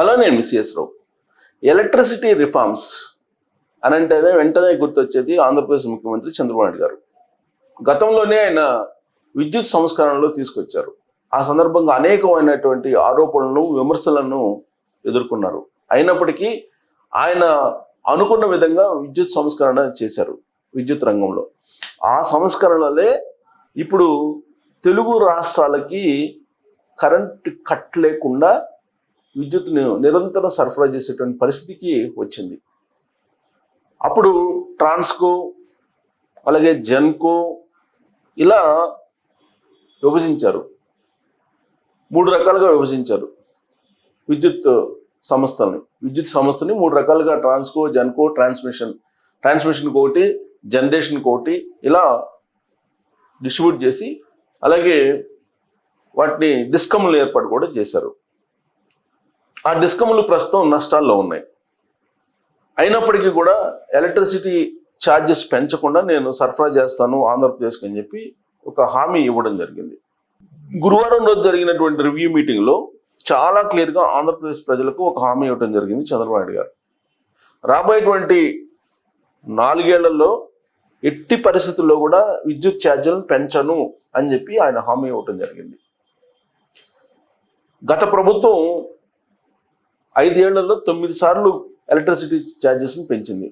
Hello నేను మిస్ఎస్ రావు electricity reforms అని అంటేనే వెంటనే గుర్తొచ్చేది ఆంధ్రప్రదేశ్ ముఖ్యమంత్రి చంద్రబాబు నాయుడు గారు. గతంలోనే ఆయన విద్యుత్ సంస్కరణలు తీసుకొచ్చారు. ఆ సందర్భంగా అనేకమైనటువంటి ఆరోపణలను విమర్శలను ఎదుర్కొన్నారు. అయినప్పటికీ ఆయన అనుకున్న విధంగా విద్యుత్ సంస్కరణ చేశారు విద్యుత్ రంగంలో. ఆ సంస్కరణలే ఇప్పుడు తెలుగు రాష్ట్రాలకి కరెంట్ కట్ లేకుండా విద్యుత్ను నిరంతరం సరఫరా చేసేటువంటి పరిస్థితికి వచ్చింది. అప్పుడు ట్రాన్స్కో అలాగే జెన్కో ఇలా విభజించారు. మూడు రకాలుగా విభజించారు విద్యుత్ సంస్థల్ని. విద్యుత్ సంస్థని మూడు రకాలుగా ట్రాన్స్కో జెన్కో ట్రాన్స్మిషన్. ట్రాన్స్మిషన్కి ఒకటి జనరేషన్కి ఒకటి ఇలా డిస్ట్రిబ్యూట్ చేసి అలాగే వాటిని డిస్కమ్లు ఏర్పాటు కూడా చేశారు. ఆ డిస్కములు ప్రస్తుతం నష్టాల్లో ఉన్నాయి. అయినప్పటికీ కూడా ఎలక్ట్రిసిటీ ఛార్జెస్ పెంచకుండా నేను సరఫరా చేస్తాను ఆంధ్రప్రదేశ్కి అని చెప్పి ఒక హామీ ఇవ్వడం జరిగింది. గురువారం రోజు జరిగినటువంటి రివ్యూ మీటింగ్లో చాలా క్లియర్గా ఆంధ్రప్రదేశ్ ప్రజలకు ఒక హామీ ఇవ్వడం జరిగింది చంద్రబాబు నాయుడు గారు. రాబోయేటువంటి నాలుగేళ్ళలో ఎట్టి పరిస్థితుల్లో కూడా విద్యుత్ ఛార్జీలను పెంచను అని చెప్పి ఆయన హామీ ఇవ్వటం జరిగింది. గత ప్రభుత్వం ఐదేళ్ళలో తొమ్మిది సార్లు ఎలక్ట్రిసిటీ ఛార్జెస్ని పెంచింది.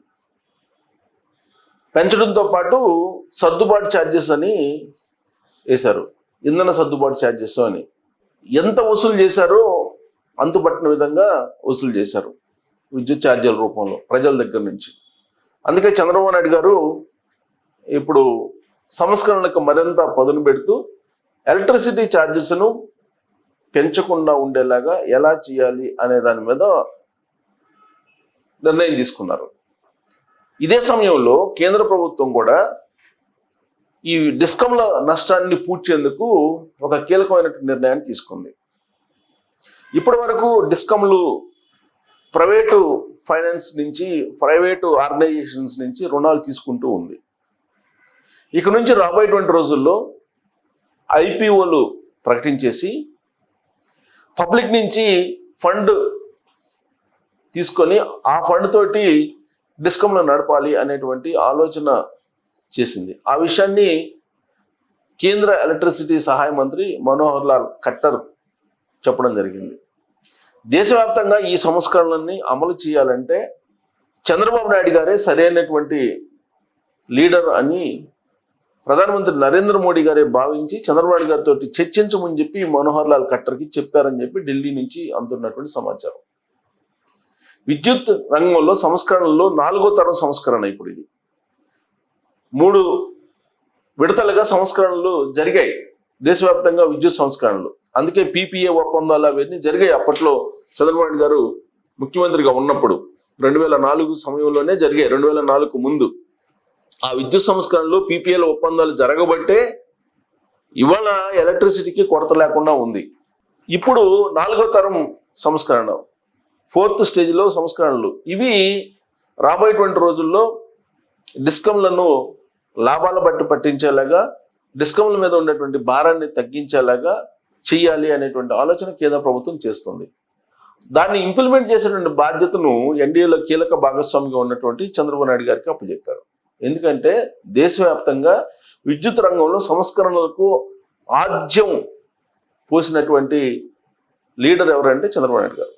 పెంచడంతో పాటు సర్దుబాటు ఛార్జెస్ అని వేశారు. ఇంధన సర్దుబాటు ఛార్జెస్ అని. ఎంత వసూలు చేశారో అంతుపట్టిన విధంగా వసూలు చేశారు విద్యుత్ ఛార్జీల రూపంలో ప్రజల దగ్గర నుంచి. అందుకే చంద్రబాబు నాయుడు గారు ఇప్పుడు సంస్కరణలకు మరింత పదును పెడుతూ ఎలక్ట్రిసిటీ ఛార్జెస్ను పెంచకుండా ఉండేలాగా ఎలా చేయాలి అనే దాని మీద నిర్ణయం తీసుకున్నారు. ఇదే సమయంలో కేంద్ర ప్రభుత్వం కూడా ఈ డిస్కంల నష్టాన్ని పూడ్చేందుకు ఒక కీలకమైన నిర్ణయాన్ని తీసుకుంది. ఇప్పటి వరకు డిస్కంలు ప్రైవేటు ఫైనాన్స్ నుంచి ప్రైవేటు ఆర్గనైజేషన్స్ నుంచి రుణాలు తీసుకుంటూ ఉంది. ఇక నుంచి రాబోయేటువంటి రోజుల్లో ఐపీఓలు ప్రకటించేసి పబ్లిక్ నుంచి ఫండ్ తీసుకొని ఆ ఫండ్ తోటి డిస్కంలో నడపాలి అనేటువంటి ఆలోచన చేసింది. ఆ విషయాన్ని కేంద్ర ఎలక్ట్రిసిటీ సహాయ మంత్రి మనోహర్ లాల్ ఖట్టర్ చెప్పడం జరిగింది. దేశవ్యాప్తంగా ఈ సంస్కరణలన్నీ అమలు చేయాలంటే చంద్రబాబు నాయుడు గారే సరైనటువంటి లీడర్ అని ప్రధానమంత్రి నరేంద్ర మోడీ గారే భావించి చంద్రబాబు గారితో చర్చించమని చెప్పి మనోహర్ లాల్ ఖట్టర్కి చెప్పారని చెప్పి ఢిల్లీ నుంచి అందుతున్నటువంటి సమాచారం. విద్యుత్ రంగంలో సంస్కరణలో నాలుగో తరం సంస్కరణ ఇప్పుడు ఇది. మూడు విడతలుగా సంస్కరణలు జరిగాయి. దేశవ్యాప్తంగా విద్యుత్ సంస్కరణలు. అందుకే పీపీఏ ఒప్పందాలు అవన్నీ జరిగాయి అప్పట్లో చంద్రబాబు గారు ముఖ్యమంత్రిగా ఉన్నప్పుడు. రెండు వేల నాలుగు సమయంలోనే జరిగాయి. రెండు వేల నాలుగు ముందు. ఆ విద్యుత్ సంస్కరణలు పీపీఎల్ ఒప్పందాలు జరగబట్టే ఇవాళ ఎలక్ట్రిసిటీకి కొరత లేకుండా ఉంది. ఇప్పుడు నాలుగో తరం సంస్కరణ ఫోర్త్ స్టేజ్లో సంస్కరణలు. ఇవి రాబోయేటువంటి రోజుల్లో డిస్కంలను లాభాల బట్టి పట్టించేలాగా డిస్కంల మీద ఉన్నటువంటి భారాన్ని తగ్గించేలాగా చేయాలి అనేటువంటి ఆలోచన కేంద్ర ప్రభుత్వం చేస్తుంది. దాన్ని ఇంప్లిమెంట్ చేసేటువంటి బాధ్యతను ఎన్డీఏలో కీలక భాగస్వామిగా ఉన్నటువంటి చంద్రబాబు నాయుడు గారికి అప్పచెప్పారు. ఎందుకంటే దేశవ్యాప్తంగా విద్యుత్ రంగంలో సంస్కరణలకు ఆద్యం పోసినటువంటి లీడర్ ఎవరంటే చంద్రబాబు నాయుడు గారు.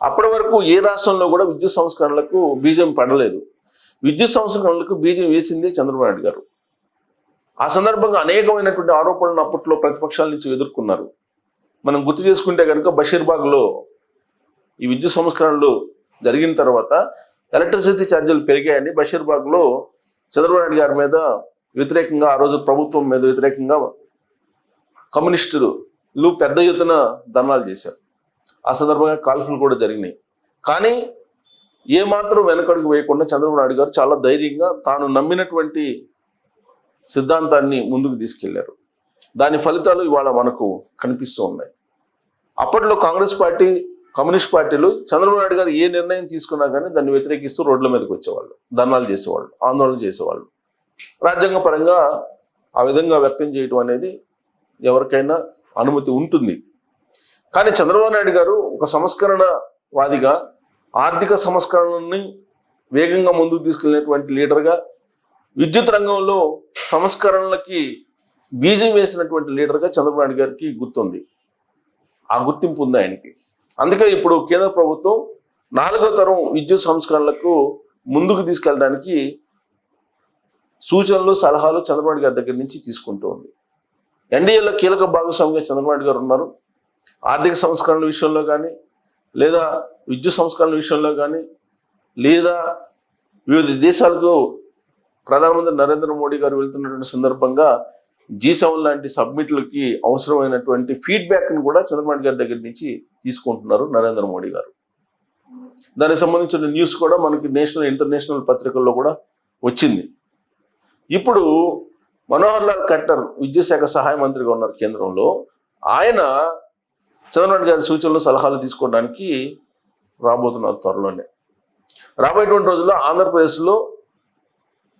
అప్పటి వరకు ఏ రాష్ట్రంలో కూడా విద్యుత్ సంస్కరణలకు బీజం పడలేదు. విద్యుత్ సంస్కరణలకు బీజం వేసింది చంద్రబాబు నాయుడు గారు. ఆ సందర్భంగా అనేకమైనటువంటి ఆరోపణలను అప్పట్లో ప్రతిపక్షాల నుంచి ఎదుర్కొన్నారు. మనం గుర్తు చేసుకుంటే కనుక బషీర్బాగ్లో ఈ విద్యుత్ సంస్కరణలు జరిగిన తర్వాత ఎలక్ట్రిసిటీ ఛార్జీలు పెరిగాయని బషీర్బాగ్లో చంద్రబాబు నాయుడు గారి మీద వ్యతిరేకంగా ఆ రోజు ప్రభుత్వం మీద వ్యతిరేకంగా కమ్యూనిస్టులు పెద్ద ఎత్తున ధర్నాలు చేశారు. ఆ సందర్భంగా కాల్పులు కూడా జరిగినాయి. కానీ ఏమాత్రం వెనకడుగు వేయకుండా చంద్రబాబు నాయుడు గారు చాలా ధైర్యంగా తాను నమ్మినటువంటి సిద్ధాంతాన్ని ముందుకు తీసుకెళ్ళారు. దాని ఫలితాలు ఇవాళ మనకు కనిపిస్తూ ఉన్నాయి. అప్పట్లో కాంగ్రెస్ పార్టీ కమ్యూనిస్ట్ పార్టీలు చంద్రబాబు నాయుడు గారు ఏ నిర్ణయం తీసుకున్నా కానీ దాన్ని వ్యతిరేకిస్తూ రోడ్ల మీదకి వచ్చేవాళ్ళు ధర్నాలు చేసేవాళ్ళు ఆందోళన చేసేవాళ్ళు. రాజ్యాంగ పరంగా ఆ విధంగా వ్యక్తం చేయటం అనేది ఎవరికైనా అనుమతి ఉంటుంది. కానీ చంద్రబాబు నాయుడు గారు ఒక సంస్కరణ వాదిగా ఆర్థిక సంస్కరణని వేగంగా ముందుకు తీసుకెళ్ళినటువంటి లీడర్గా విద్యుత్ రంగంలో సంస్కరణలకి బీజం వేసినటువంటి లీడర్గా చంద్రబాబు నాయుడు గారికి గుర్తుంది. ఆ గుర్తింపు ఉంది ఆయనకి. అందుకే ఇప్పుడు కేంద్ర ప్రభుత్వం నాలుగో తరం విద్యుత్ సంస్కరణలకు ముందుకు తీసుకెళ్ళడానికి సూచనలు సలహాలు చంద్రబాబు గారి దగ్గర నుంచి తీసుకుంటూ ఉంది. ఎన్డీఏలో కీలక భాగస్వామిగా చంద్రబాబు గారు ఉన్నారు. ఆర్థిక సంస్కరణల విషయంలో కానీ లేదా విద్యుత్ సంస్కరణల విషయంలో కానీ లేదా వివిధ దేశాలకు ప్రధానమంత్రి నరేంద్ర మోడీ గారు వెళ్తున్నటువంటి సందర్భంగా జీ సెవెన్ లాంటి సబ్మిట్లకి అవసరమైనటువంటి ఫీడ్బ్యాక్ని కూడా చంద్రబాబు గారి దగ్గర నుంచి తీసుకుంటున్నారు నరేంద్ర మోడీ గారు. దానికి సంబంధించిన న్యూస్ కూడా మనకి నేషనల్ ఇంటర్నేషనల్ పత్రికల్లో కూడా వచ్చింది. ఇప్పుడు మనోహర్ లాల్ ఖట్టర్ విద్యాశాఖ సహాయ మంత్రిగా ఉన్నారు కేంద్రంలో. ఆయన చంద్రబాబు గారి సూచనలు సలహాలు తీసుకోవడానికి రాబోతున్నారు త్వరలోనే. రాబోయేటువంటి రోజుల్లో ఆంధ్రప్రదేశ్లో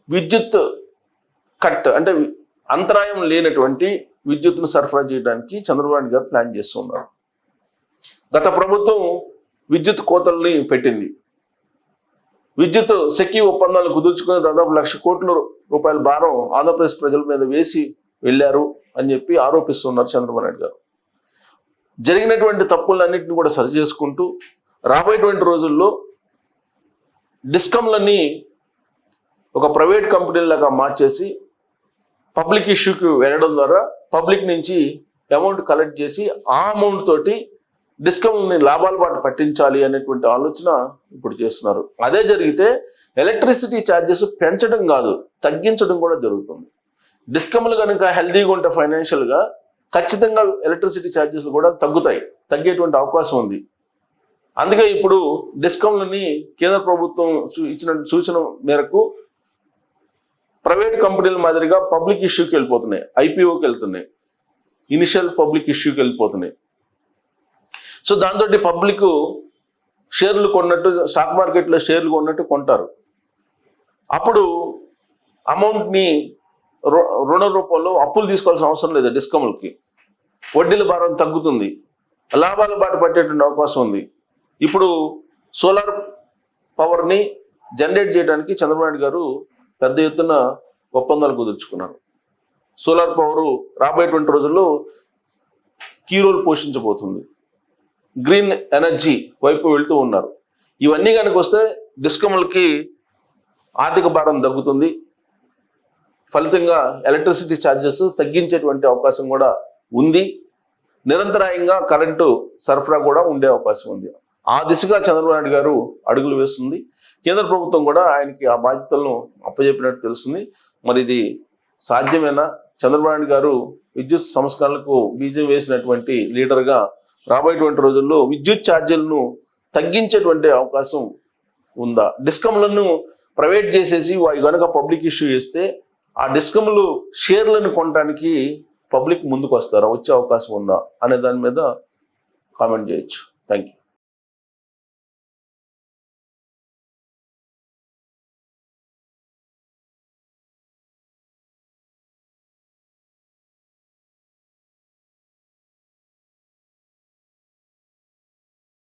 విద్యుత్ కట్ అంటే అంతరాయం లేనటువంటి విద్యుత్తును సరఫరా చేయడానికి చంద్రబాబు నాయుడు గారు ప్లాన్ చేస్తున్నారు. గత ప్రభుత్వం విద్యుత్ కోతల్ని పెట్టింది. విద్యుత్ సెక్యూ ఒప్పందాలు కుదుర్చుకుని దాదాపు లక్ష కోట్ల రూపాయల భారం ఆంధ్రప్రదేశ్ ప్రజల మీద వేసి వెళ్ళారు అని చెప్పి ఆరోపిస్తున్నారు చంద్రబాబు నాయుడు గారు. జరిగినటువంటి తప్పులన్నింటినీ కూడా సరి చేసుకుంటూ రాబోయేటువంటి రోజుల్లో డిస్కమ్లన్నీ ఒక ప్రైవేట్ కంపెనీలాగా మార్చేసి పబ్లిక్ ఇష్యూకి వెళ్ళడం ద్వారా పబ్లిక్ నుంచి అమౌంట్ కలెక్ట్ చేసి ఆ అమౌంట్ తోటి డిస్కమ్ని లాభాల పాటు పట్టించాలి అనేటువంటి ఆలోచన ఇప్పుడు చేస్తున్నారు. అదే జరిగితే ఎలక్ట్రిసిటీ ఛార్జెస్ పెంచడం కాదు తగ్గించడం కూడా జరుగుతుంది. డిస్కమ్లు కనుక హెల్దీగా ఉంటే ఫైనాన్షియల్గా ఖచ్చితంగా ఎలక్ట్రిసిటీ ఛార్జెస్ కూడా తగ్గుతాయి తగ్గేటువంటి అవకాశం ఉంది. అందుకే ఇప్పుడు డిస్కౌంట్లని కేంద్ర ప్రభుత్వం ఇచ్చిన సూచన మేరకు ప్రైవేట్ కంపెనీల మాదిరిగా పబ్లిక్ ఇష్యూకి వెళ్ళిపోతున్నాయి. ఐపీఓకి వెళ్తున్నాయి. ఇనిషియల్ పబ్లిక్ ఇష్యూకి వెళ్ళిపోతున్నాయి. సో దాంతో పబ్లిక్ షేర్లు కొన్నట్టు స్టాక్ మార్కెట్లో షేర్లు కొన్నట్టు కొంటారు. అప్పుడు అమౌంట్ని రు- రుణ రూపంలో అప్పులు తీసుకోవాల్సిన అవసరం లేదు డిస్కమ్లకి. వడ్డీల భారం తగ్గుతుంది. లాభాల బాట పట్టేటువంటి అవకాశం ఉంది. ఇప్పుడు సోలార్ పవర్ని జనరేట్ చేయడానికి చంద్రబాబు నాయుడు గారు పెద్ద ఎత్తున ఒప్పందాలు కుదుర్చుకున్నారు. సోలార్ పవర్ రాబోయేటువంటి రోజుల్లో కీ రోల్ పోషించబోతుంది. గ్రీన్ ఎనర్జీ వైపు వెళ్తూ ఉన్నారు. ఇవన్నీ కనుక వస్తే డిస్కమ్లకి ఆర్థిక భారం తగ్గుతుంది. ఫలితంగా ఎలక్ట్రిసిటీ ఛార్జెస్ తగ్గించేటువంటి అవకాశం కూడా ఉంది. నిరంతరాయంగా కరెంటు సరఫరా కూడా ఉండే అవకాశం ఉంది. ఆ దిశగా చంద్రబాబు నాయుడు గారు అడుగులు వేస్తుంది. కేంద్ర ప్రభుత్వం కూడా ఆయనకి ఆ బాధ్యతలను అప్పజెప్పినట్టు తెలుస్తుంది. మరి ఇది సాధ్యమేనా? చంద్రబాబు నాయుడు గారు విద్యుత్ సంస్కరణలకు బీజం వేసినటువంటి లీడర్గా రాబోయేటువంటి రోజుల్లో విద్యుత్ ఛార్జీలను తగ్గించేటువంటి అవకాశం ఉందా? డిస్కమ్లను ప్రైవేట్ చేసేసి వాయి కనుక పబ్లిక్ ఇష్యూ చేస్తే ఆ డిస్కమ్లు షేర్లను కొనడానికి పబ్లిక్ ముందుకు వస్తారా వచ్చే అవకాశం ఉందా? అనే దాని మీద కామెంట్ చేయొచ్చు. Thank you